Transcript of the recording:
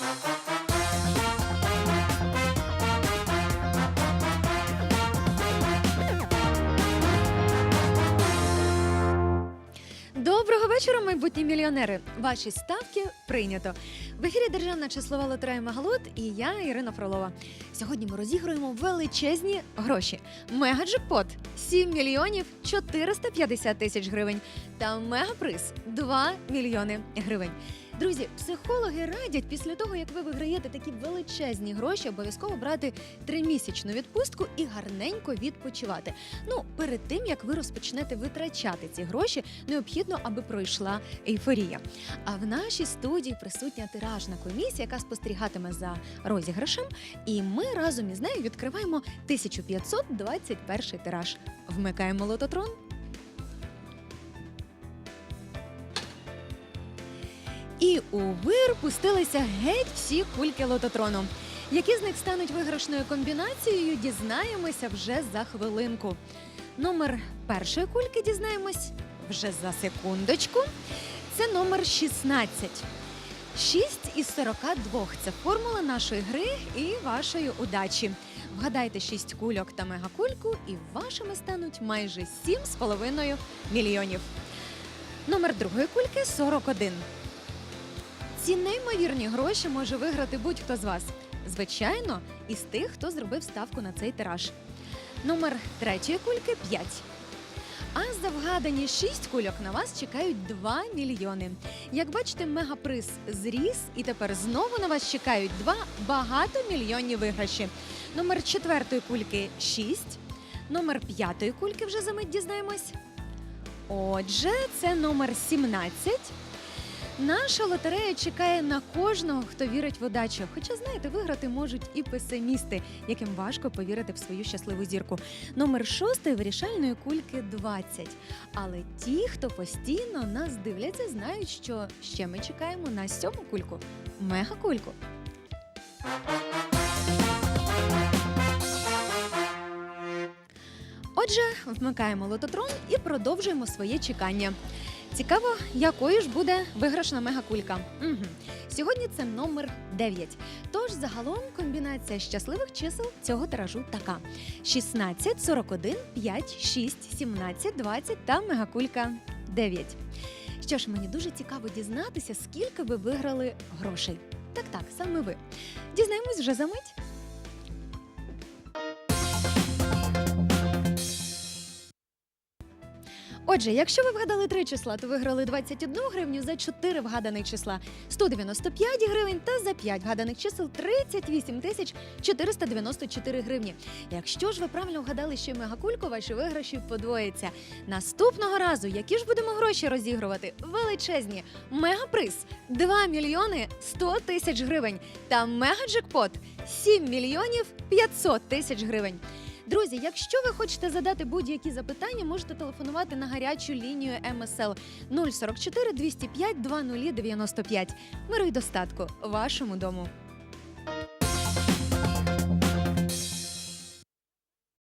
Доброго вечора, майбутні мільйонери. Ваші ставки прийнято. В ефірі Державна числова лотерея Магалот і я, Ірина Фролова. Сьогодні ми розігруємо величезні гроші. Мегаджекпот 7 мільйонів 450 тисяч гривень та мегаприз 2 мільйони гривень. Друзі, психологи радять після того, як ви виграєте такі величезні гроші, обов'язково брати тримісячну відпустку і гарненько відпочивати. Ну, перед тим як ви розпочнете витрачати ці гроші, необхідно, аби пройшла ейфорія. А в нашій студії присутня тиражна комісія, яка спостерігатиме за розіграшем. І ми разом із нею відкриваємо 1521 тираж. Вмикаємо лототрон. І у вир пустилися геть всі кульки лототрону. Які з них стануть виграшною комбінацією, дізнаємося вже за хвилинку. Номер першої кульки дізнаємось вже за секундочку. Це номер 16. 6 із 42 – це формула нашої гри і вашої удачі. Вгадайте 6 кульок та мегакульку, і вашими стануть майже 7,5 мільйонів. Номер другої кульки 41. Ці неймовірні гроші може виграти будь-хто з вас. Звичайно, із тих, хто зробив ставку на цей тираж. Номер третьої кульки 5. А за вгадані 6 кульок на вас чекають 2 мільйони. Як бачите, мегаприз зріс, і тепер знову на вас чекають два багатомільйонні виграші. Номер четвертої кульки 6. Номер п'ятої кульки вже за мить дізнаємось. Отже, це номер 17. Наша лотерея чекає на кожного, хто вірить в удачу. Хоча, знаєте, виграти можуть і песимісти, яким важко повірити в свою щасливу зірку. Номер шостої вирішальної кульки 20. Але ті, хто постійно нас дивляться, знають, що ще ми чекаємо на сьому кульку мегакульку. Отже, вмикаємо лототрон і продовжуємо своє чекання. Цікаво, якою ж буде виграшна мегакулька. Угу. Сьогодні це номер 9. Тож загалом комбінація щасливих чисел цього тиражу така: 16, 41, 5, 6, 17, 20 та мегакулька 9. Що ж, мені дуже цікаво дізнатися, скільки ви виграли грошей. Так, так, саме ви. Дізнаємось вже за мить. Отже, якщо ви вгадали три числа, то виграли 21 гривню за 4 вгаданих числа 195 гривень та за 5 вгаданих чисел 38 тисяч 494 гривні. Якщо ж ви правильно вгадали ще мегакульку, ваші виграші подвоїться. Наступного разу, які ж будемо гроші розігрувати? Величезні мегаприз 2 мільйони 100 тисяч гривень та мегаджекпот 7 мільйонів 500 тисяч гривень. Друзі, якщо ви хочете задати будь-які запитання, можете телефонувати на гарячу лінію МСЛ 044 205 0095. Миру й достатку вашому дому.